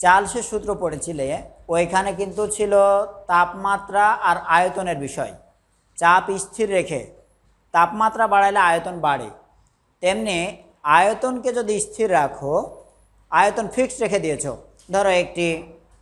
চার্লসের সূত্র পড়েছিলে, ওইখানে কিন্তু ছিল তাপমাত্রা আর আয়তনের বিষয়। চাপ স্থির রেখে তাপমাত্রা বাড়াইলে আয়তন বাড়ে। তেমনি আয়তনকে যদি স্থির রাখো, আয়তন ফিক্সড রেখে দিয়েছ। ধরো একটি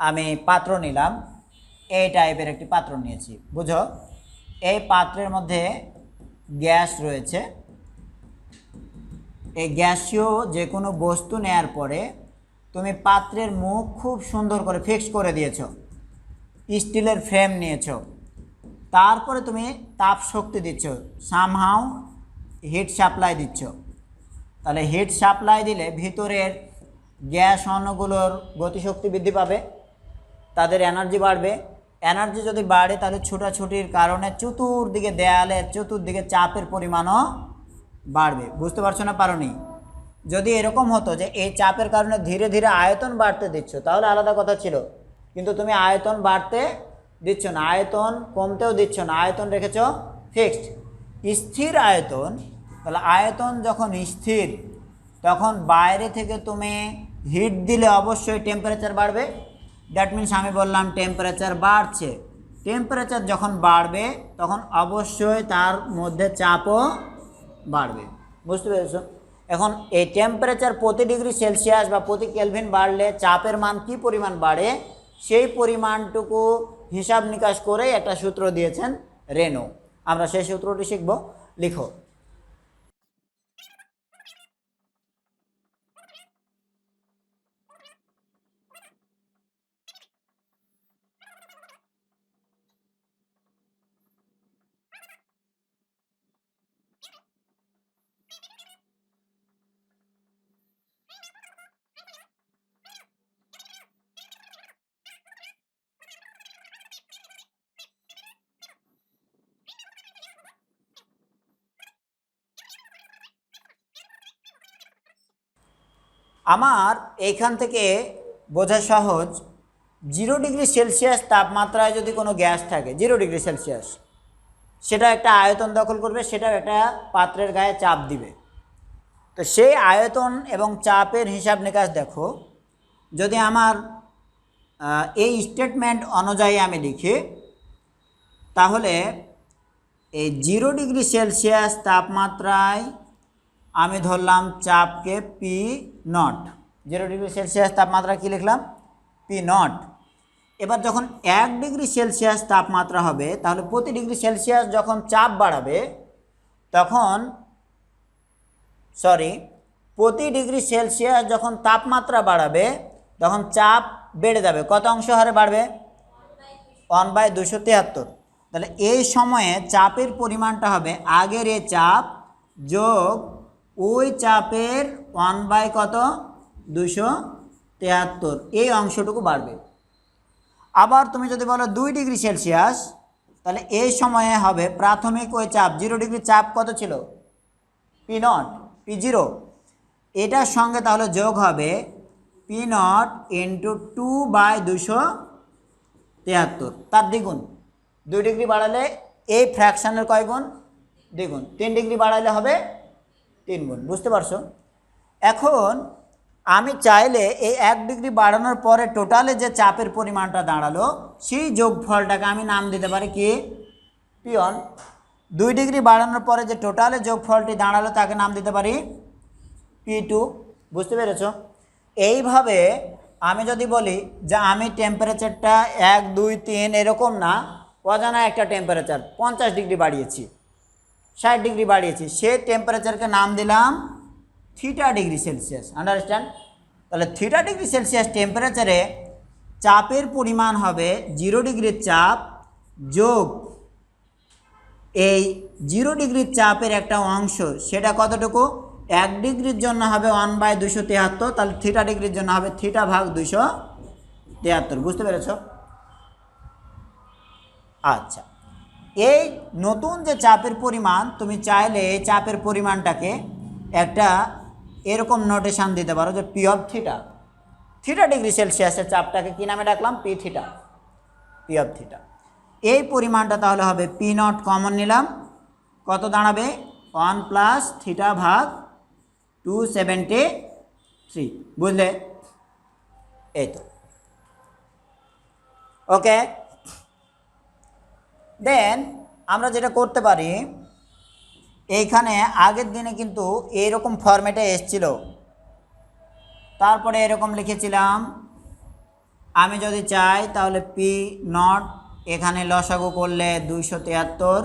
আমি পাত্র নিলাম, এই টাইপের একটি পাত্র নিয়েছি, বুঝো? এই পাত্রের মধ্যে গ্যাস রয়েছে। এই গ্যাসীয় যে কোনো বস্তু নেয়ার পরে তুমি পাত্রের মুখ খুব সুন্দর করে ফিক্স করে দিয়েছ। স্টিলের ফ্রেম নিয়েছো। তারপরে তুমি তাপ শক্তি দিচ্ছ। সামহাও হিট সাপ্লাই দিচ্ছ। তাহলে হিট সাপ্লাই দিলে ভিতরের গ্যাস অণুগুলোর গতিশক্তি বৃদ্ধি পাবে, তাদের এনার্জি বাড়বে। এনার্জি যদি বাড়ে, তাহলে ছোটাছুটির কারণে চতুর্দিকে দেয়ালের চতুর্দিকে চাপের পরিমাণও বাড়বে। বুঝতে পারছ না, পারোনি? যদি এরকম হতো যে এই চাপের কারণে ধীরে ধীরে আয়তন বাড়তে দিচ্ছ, তাহলে আলাদা কথা ছিল। কিন্তু তুমি আয়তন বাড়তে দিচ্ছ না, আয়তন কমতেও দিচ্ছ না, আয়তন রেখেছ ফিক্সড স্থির আয়তন, তাহলে আয়তন যখন স্থির, তখন বাইরে থেকে তুমি হিট দিলে অবশ্যই টেম্পারেচার বাড়বে। দ্যাট মিন্স আমি বললাম টেম্পারেচার বাড়ছে। টেম্পারেচার যখন বাড়বে, তখন অবশ্যই তার মধ্যে চাপও বাড়বে। বুঝতে পেরেছ? এখন এই টেম্পারেচার প্রতি ডিগ্রি সেলসিয়াস বা প্রতি কেলভিন বাড়লে চাপের মান কি পরিমাণ বাড়ে? সেই পরিমাণটুকু হিসাব নিকাশ করে একটা সূত্র দিয়েছেন রেনো আমরা সেই সূত্রটি শিখব। লিখো। আমার এইখান থেকে বোঝা সহজ, জিরো ডিগ্রি সেলসিয়াস তাপমাত্রায় যদি কোনো গ্যাস থাকে, জিরো ডিগ্রি সেলসিয়াস, সেটা একটা আয়তন দখল করবে সেটা একটা পাত্রের গায়ে চাপ দিবে। তো সেই আয়তন এবং চাপের হিসাব নিকাশ দেখো, যদি আমার এই স্টেটমেন্ট অনুযায়ী আমি লিখি, তাহলে এই জিরো ডিগ্রি সেলসিয়াস তাপমাত্রায় আমি ধরলাম চাপকে P nought zero degree Celsius তাপমাত্রা কী লিখলাম? পি নট এবার যখন এক ডিগ্রি সেলসিয়াস তাপমাত্রা হবে, তাহলে প্রতি ডিগ্রি সেলসিয়াস যখন চাপ বাড়াবে, তখন সরি প্রতি ডিগ্রি সেলসিয়াস যখন তাপমাত্রা বাড়াবে, তখন চাপ বেড়ে যাবে। কত অংশ হারে বাড়বে? ওয়ান বাই দুশো তিয়াত্তর তাহলে এই সময়ে চাপের পরিমাণটা হবে আগের এ চাপ যোগ ওই চাপের ওয়ান বাই কত? দুশো তিয়াত্তর এই অংশটুকু বাড়বে। আবার তুমি যদি বলো দুই ডিগ্রি সেলসিয়াস, তাহলে এই সময়ে হবে প্রাথমিক ওই চাপ জিরো ডিগ্রি চাপ কত ছিল? পি নট পি জিরো এটার সঙ্গে তাহলে যোগ হবে P nought into two by দুশো তিয়াত্তর তার দ্বিগুণ। দুই ডিগ্রি বাড়ালে এই ফ্র্যাকশানের কয় গুণ? দ্বিগুণ। তিন ডিগ্রি বাড়ালে হবে তিন গুণ, বুঝতে পারছ? এখন আমি চাইলে এই এক ডিগ্রি বাড়ানোর পরে টোটালে যে চাপের পরিমাণটা দাঁড়াল, সেই যোগফলটাকে আমি নাম দিতে পারি কি? পিয়ন দুই ডিগ্রি বাড়ানোর পরে যে টোটালে যোগফলটি দাঁড়াল, তাকে নাম দিতে পারি পি টু। বুঝতে পেরেছ? এইভাবে আমি যদি বলি যে আমি টেম্পারেচারটা এক, দুই, তিন এরকম না, অজানা একটা টেম্পারেচার পঞ্চাশ ডিগ্রি বাড়িয়েছি। ষাট ডিগ্রি বাড়িয়েছি। সে টেম্পারেচারকে নাম দিলাম থিটা ডিগ্রি সেলসিয়াস আন্ডারস্ট্যান্ড তাহলে থিটা ডিগ্রি সেলসিয়াস টেম্পারেচারে চাপের পরিমাণ হবে জিরো ডিগ্রির চাপ যোগ এই জিরো ডিগ্রির চাপের একটা অংশ, সেটা কতটুকু? এক ডিগ্রির জন্য হবে ওয়ান বাই দুশো তিয়াত্তর তাহলে থিটা ডিগ্রির জন্য হবে থিটা ভাগ দুশো তিয়াত্তর বুঝতে পেরেছ? আচ্ছা। এই নতুন যে চাপের পরিমাণ, তুমি চাইলে এই চাপের পরিমাণটাকে একটা এরকম নোটেশান দিতে পারো যে P of theta theta degree সেলসিয়াসের চাপটাকে কী নামে ডাকলাম? P theta P of theta এই পরিমাণটা তাহলে হবে পি নট কমন নিলাম। কত দাঁড়াবে? ওয়ান প্লাস থিটা ভাগ টু সেভেন্টি থ্রি বুঝলে? এই তো। ওকে দেন আমরা যেটা করতে পারি, এইখানে আগের দিনে কিন্তু এইরকম ফরম্যাটে এসছিল। তারপরে এরকম লিখেছিলাম, আমি যদি চাই তাহলে পি নট এখানে লসাগু করলে দুইশো তিয়াত্তর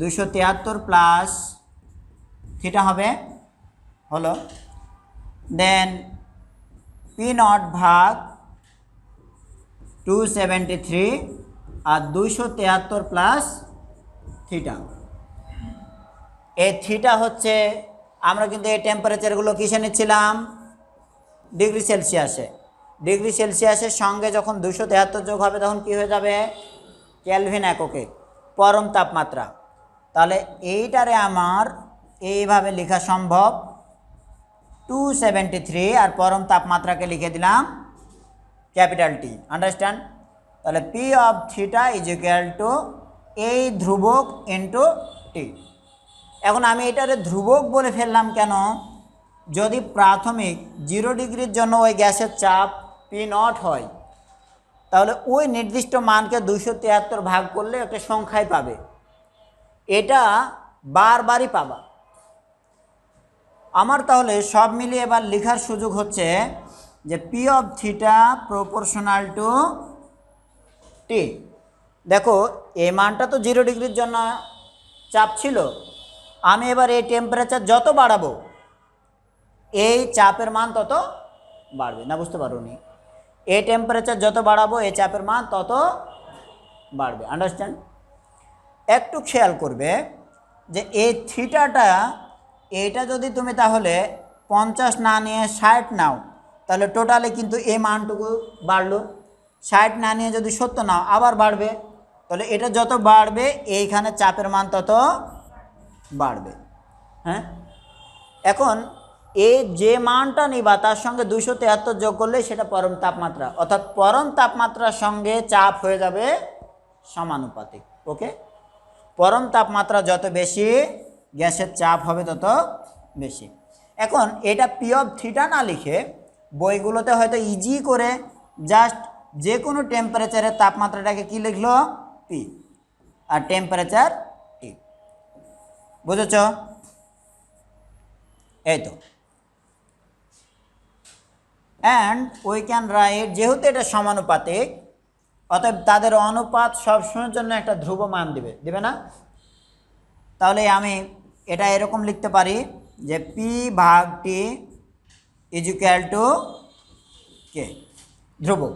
দুইশো তিয়াত্তর প্লাস থিটা হবে হলো। দেন পি নট ভাগ টু সেভেন্টি থ্রি আর দুইশো তিয়াত্তর প্লাস থিটা এই থিটা হচ্ছে, আমরা কিন্তু এই টেম্পারেচারগুলো কিসে নিচ্ছিলাম? ডিগ্রি সেলসিয়াসে। ডিগ্রি সেলসিয়াসের সঙ্গে যখন দুশো তেহাত্তর যোগ হবে, তখন কী হয়ে যাবে? ক্যালভিন এককে, পরম তাপমাত্রা। তাহলে এইটারে আমার এইভাবে লেখা সম্ভব। টু সেভেন্টি থ্রি আর পরম তাপমাত্রাকে লিখে দিলাম ক্যাপিটাল টি আন্ডারস্ট্যান্ড তাহলে P of theta is equal to এই ধ্রুবক ইন্টু টি এখন আমি এটারে ধ্রুবক বলে ফেললাম কেন? যদি প্রাথমিক জিরো ডিগ্রির জন্য ওই গ্যাসের চাপ পি নট হয়, তাহলে ওই নির্দিষ্ট মানকে দুশো তিয়াত্তর ভাগ করলে একটা সংখ্যায় পাবে। এটা বারবারই পাবা। আমার তাহলে সব মিলিয়ে এবার লেখার সুযোগ হচ্ছে যে P of theta proportional to T. দেখো এই মানটা তো জিরো ডিগ্রির জন্য চাপ ছিল। আমি এবার এই টেম্পারেচার যত বাড়াবো, এই চাপের মান তত বাড়বে। না, বুঝতে পারোনি। এই টেম্পারেচার যত বাড়াবো এই চাপের মান তত বাড়বে। আন্ডারস্ট্যান্ড একটু খেয়াল করবে যে এই থিটাটা, এইটা যদি তুমি তাহলে পঞ্চাশ না নিয়ে ষাট নাও, তাহলে টোটালে কিন্তু এই মানটুকু বাড়লো। ষাট না নিয়ে যদি সত্তর নাও, আবার বাড়বে। তাহলে এটা যত বাড়বে, এইখানে চাপের মান তত বাড়বে। হ্যাঁ? এখন এই যে মানটা নিবা, তার সঙ্গে দুশো তেহাত্তর যোগ করলে সেটা পরম তাপমাত্রা। অর্থাৎ পরম তাপমাত্রার সঙ্গে চাপ হয়ে যাবে সমানুপাতিক। ওকে? পরম তাপমাত্রা যত বেশি, গ্যাসের চাপ হবে তত বেশি। এখন এটা পি অফ থিটা না লিখে বইগুলোতে হয়তো ইজি করে জাস্ট যে কোনো টেম্পারেচারের তাপমাত্রাটাকে কি লিখলো? পি আর টেম্পারেচার টি বুঝেছ? এই তো অ্যান্ড উই ক্যান রাইট যেহেতু এটা সমানুপাতিক, অতএব তাদের অনুপাত সবসময়ের জন্য একটা ধ্রুব মান দিবে। দিবে না? তাহলে আমি এটা এরকম লিখতে পারি যে পি ভাগ টি ইজ টু কে ধ্রুবক।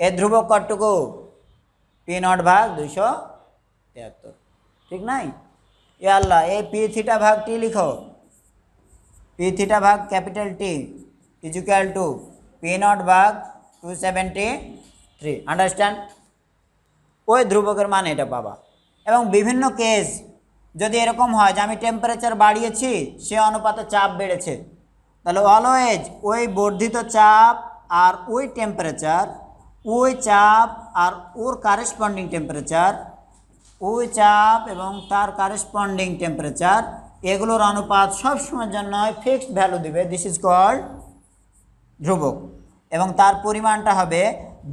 এর ধ্রুবক কটটুকু পি নট ভাগ দুইশো তিয়াত্তর ঠিক নাই? এ আল্লাহ, এই পি থিটা ভাগ টি লিখো। পি থিটা ভাগ capital T is equal to P nought ভাগ টু সেভেন্টি থ্রি। আন্ডারস্ট্যান্ড? ওই ধ্রুবকের মান এটা পাবা। এবং বিভিন্ন কেস যদি এরকম হয় যে আমি টেম্পারেচার বাড়িয়েছি, সে অনুপাতে চাপ বেড়েছে। তাহলে অলওয়েজ ওই বর্ধিত চাপ আর ওই টেম্পারেচার ওই চাপ আর ওর কারেসপন্ডিং টেম্পারেচার ওই চাপ এবং তার কারেসপন্ডিং টেম্পারেচার এগুলোর অনুপাত সবসময়ের জন্য ফিক্সড ভ্যালু দিবে। দিস ইজ কল্ড ধ্রুবক। এবং তার পরিমাণটা হবে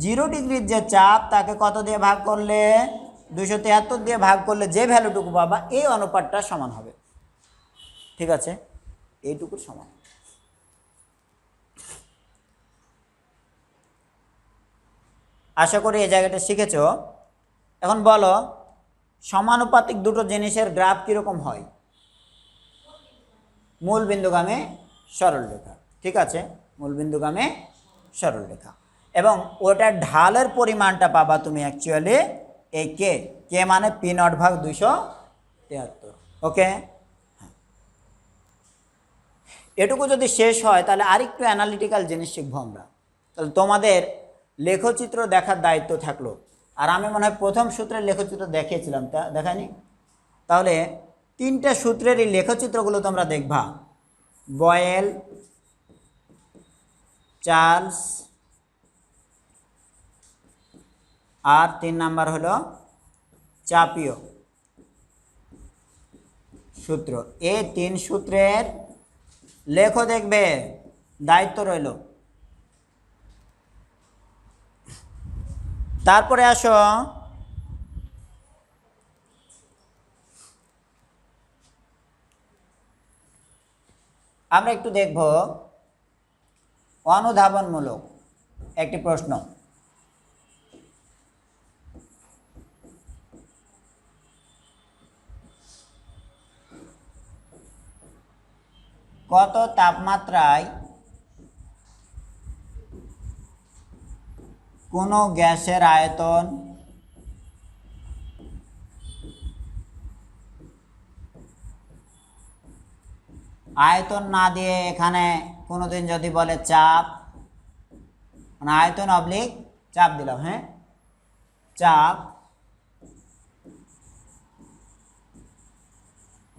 জিরো ডিগ্রির যে চাপ, তাকে কত দিয়ে ভাগ করলে? দুশো তিয়াত্তর দিয়ে ভাগ করলে যে ভ্যালুটুকু পাবা, এই অনুপাতটা সমান হবে। ঠিক আছে? এইটুকুর সমান। আশা করি এই জায়গাটা শিখেছো। এখন বলো, সমানুপাতিক দুটো জিনিসের গ্রাফ কীরকম হয়? মূল বিন্দুগামে সরল রেখা, ঠিক আছে? মূল বিন্দুগামে সরল রেখা। এবং ওটার ঢালের পরিমাণটা পাবা তুমি অ্যাকচুয়ালি এই কে কে মানে পি নট ভাগ দুইশো তিয়াত্তর ওকে? এটুকু যদি শেষ হয়, তাহলে আরেকটু অ্যানালিটিক্যাল জিনিস শিখব আমরা। তাহলে তোমাদের লেখচিত্র দেখার দায়িত্ব থাকল। আর আমি মনে হয় প্রথম সূত্রের লেখচিত্র দেখিয়েছিলাম, তা দেখায়নি। তাহলে তিনটা সূত্রের এই লেখচিত্রগুলো তোমরা দেখবা। বয়েল, চার্লস, আর তিন নাম্বার হলো চাপিও সূত্র। এই তিন সূত্রের লেখো দেখবে, দায়িত্ব রইল। তারপরে আসো। আমরা একটু দেখব অনুধাবনমূলক একটি প্রশ্ন। কত তাপমাত্রায় কোনো গ্যাসের আয়তন আয়তন না দিয়ে এখানে কোনোদিন যদি বলে চাপ মানে আয়তন অবলিক চাপ দিলাম হ্যাঁ? চাপ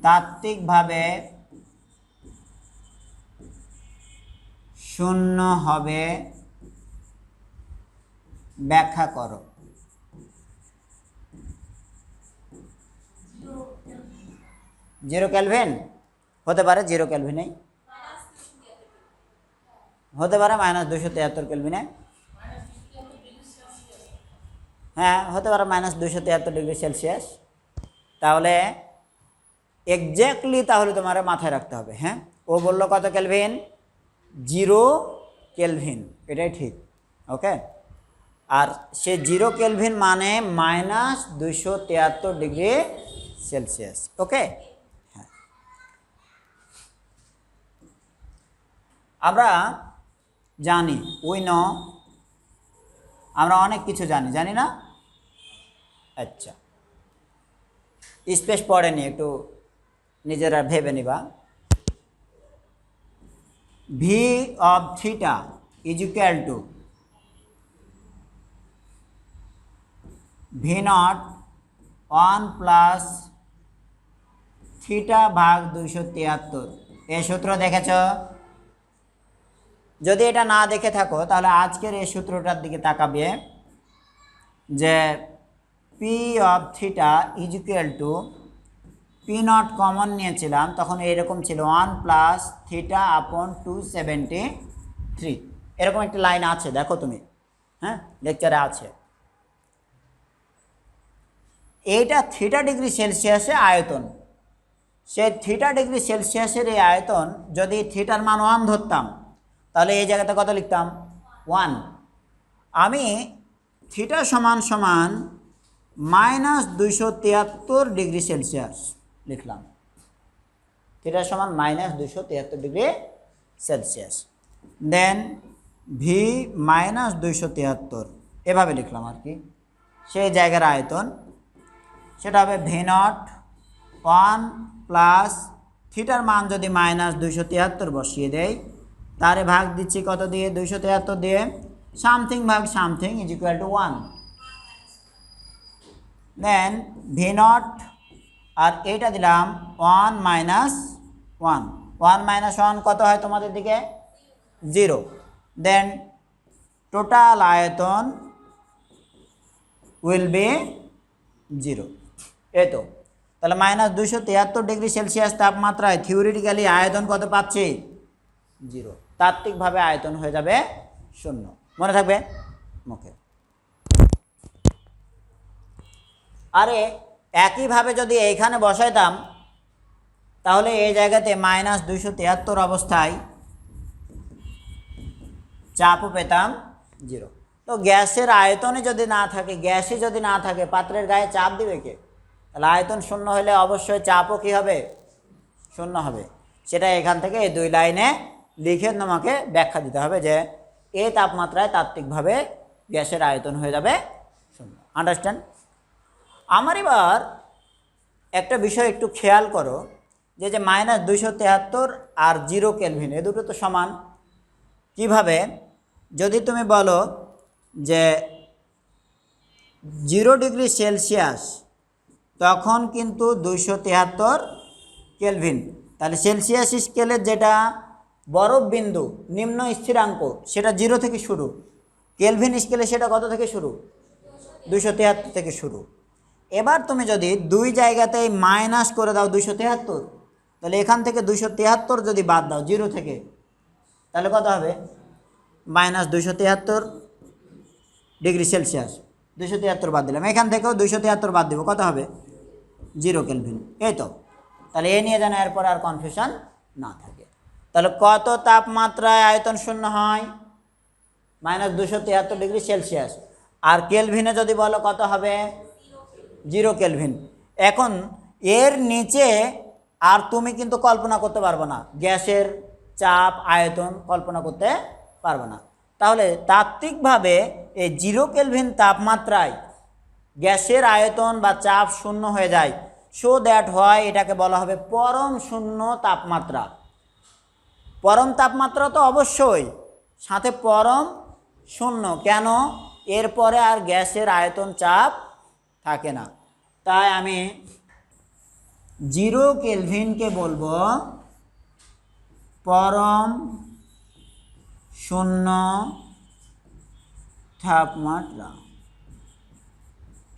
তাত্ত্বিকভাবে শূন্য হবে ব্যাখ্যা করো। Zero kelvin? হতে পারে জিরো ক্যালভিনেই হতে পারে মাইনাস দুশো তিয়াত্তর ক্যালভিনে। হ্যাঁ হতে পারে মাইনাস দুশো তিয়াত্তর ডিগ্রি সেলসিয়াস। তাহলে এক্স্যাক্টলি তাহলে তোমার মাথায় রাখতে হবে হ্যাঁ? ও বলল কত ক্যালভিন? জিরো কেলভিন এটাই ঠিক ওকে আর সে জিরো কেলভিন মানে মাইনাস দুইশো তিয়াত্তর ডিগ্রি সেলসিয়াস, ওকে? হ্যাঁ। আমরা জানি উই ন আমরা অনেক কিছু জানি জানি না? আচ্ছা। স্পেস পড়েনি একটু নিজেরা ভেবে নিবা। V of theta is equal to V nought one plus theta ভাগ দুইশো তিয়াত্তর। এই সূত্র দেখেছ? যদি এটা না দেখে থাকো, তাহলে আজকের এই সূত্রটার দিকে তাকাবে যে P of theta is equal to P nought common নিয়েছিলাম, তখন এরকম ছিল one plus theta upon two seventy three এরকম একটি লাইন আছে, দেখো তুমি। হ্যাঁ লেকচারে আছে। এইটা থিটা ডিগ্রি সেলসিয়াসে আয়তন। সে থিটা ডিগ্রি সেলসিয়াসের এই আয়তন যদি থিটার মান ওয়ান ধরতাম, তাহলে এই জায়গাতে কত লিখতাম? ওয়ান আমি থিটা সমান সমান মাইনাস দুইশো তিয়াত্তর ডিগ্রি সেলসিয়াস লিখলাম। থিটা সমান মাইনাস দুইশো তিয়াত্তর degree Celsius then V minus দুইশো তিয়াত্তর, এভাবে লিখলাম আর কি। সেই জায়গার আয়তন সেটা হবে ভি নট ওয়ান প্লাস থিটার মান যদি মাইনাস দুইশো তিয়াত্তর বসিয়ে দেয় তারে ভাগ দিচ্ছি কত দিয়ে? দুইশো তিয়াত্তর দিয়ে। সামথিং ভাগ something is equal to one then V nought আর এইটা দিলাম one minus one. One minus one কত হয় তোমাদের দিকে? জিরো। দেন টোটাল আয়তন উইল বি জিরো এই তো তাহলে মাইনাস দুশো তিয়াত্তর ডিগ্রি সেলসিয়াস তাপমাত্রায় থিওরিটিক্যালি আয়তন কত পাচ্ছি? জিরো তাত্ত্বিকভাবে আয়তন হয়ে যাবে শূন্য। মনে থাকবে? মুখে আরে, একইভাবে যদি এইখানে বসাইতাম, তাহলে এই জায়গাতে মাইনাস দুইশো তিয়াত্তর অবস্থায় চাপও পেতাম জিরো তো গ্যাসের আয়তনে যদি না থাকে গ্যাসে যদি না থাকে, পাত্রের গায়ে চাপ দিবে কে? তাহলে আয়তন শূন্য হলে অবশ্যই চাপও কী হবে? শূন্য হবে। সেটা এখান থেকে এই দুই লাইনে লিখে তোমাকে ব্যাখ্যা দিতে হবে যে এই তাপমাত্রায় তাত্ত্বিকভাবে গ্যাসের আয়তন হয়ে যাবে শূন্য। আন্ডারস্ট্যান্ড আমার এবার একটা বিষয় একটু খেয়াল করো, যে যে মাইনাস দুইশো তেহাত্তর আর জিরো কেলভিন এ দুটো তো সমান। কীভাবে? যদি তুমি বলো যে জিরো ডিগ্রি সেলসিয়াস তখন কিন্তু দুইশো তেহাত্তর কেলভিন। তাহলে সেলসিয়াস স্কেলের যেটা বরফ বিন্দু, নিম্ন স্থিরাঙ্ক, সেটা জিরো থেকে শুরু। কেলভিন স্কেলে সেটা কত থেকে শুরু? দুশো তেহাত্তর থেকে শুরু। এবার তুমি যদি দুই জায়গাতেই মাইনাস করে দাও দুশো তেহাত্তর, তাহলে এখান থেকে দুশো তেহাত্তর যদি বাদ দাও জিরো থেকে, তাহলে কত হবে? মাইনাস দুশো তেহাত্তর ডিগ্রি সেলসিয়াস। দুশো তিয়াত্তর বাদ দিলাম। এখান থেকেও দুশো তিয়াত্তর বাদ দেবো। কত হবে? জিরো কেলভিন, এই তো। তাহলে এ নিয়ে যেন এরপর আর কনফিউশন না থাকে। তাহলে কত তাপমাত্রায় আয়তন শূন্য হয়? মাইনাস দুশো তিয়াত্তর ডিগ্রি সেলসিয়াস আর কেলভিনে যদি বলো কত হবে? Zero kelvin. এখন এর নিচে আর তুমি কিন্তু কল্পনা করতে পারবে না। গ্যাসের চাপ, আয়তন কল্পনা করতে পারবে না। তাহলে তাত্ত্বিকভাবে এই জিরো কেলভিন তাপমাত্রায় গ্যাসের আয়তন বা চাপ শূন্য হয়ে যায়। সো দ্যাট হয়, এটাকে বলা হবে পরম শূন্য তাপমাত্রা। পরম তাপমাত্রা তো অবশ্যই, সাথে পরম শূন্য। কেন? এরপরে আর গ্যাসের আয়তন চাপ থাকে না। তাই আমি জিরো কেলভিনকে বলব, পরম শূন্য তাপমাত্রা।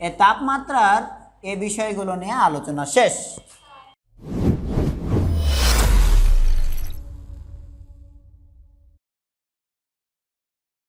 এ তাপমাত্রার এ বিষয়গুলো নিয়ে আলোচনা শেষ।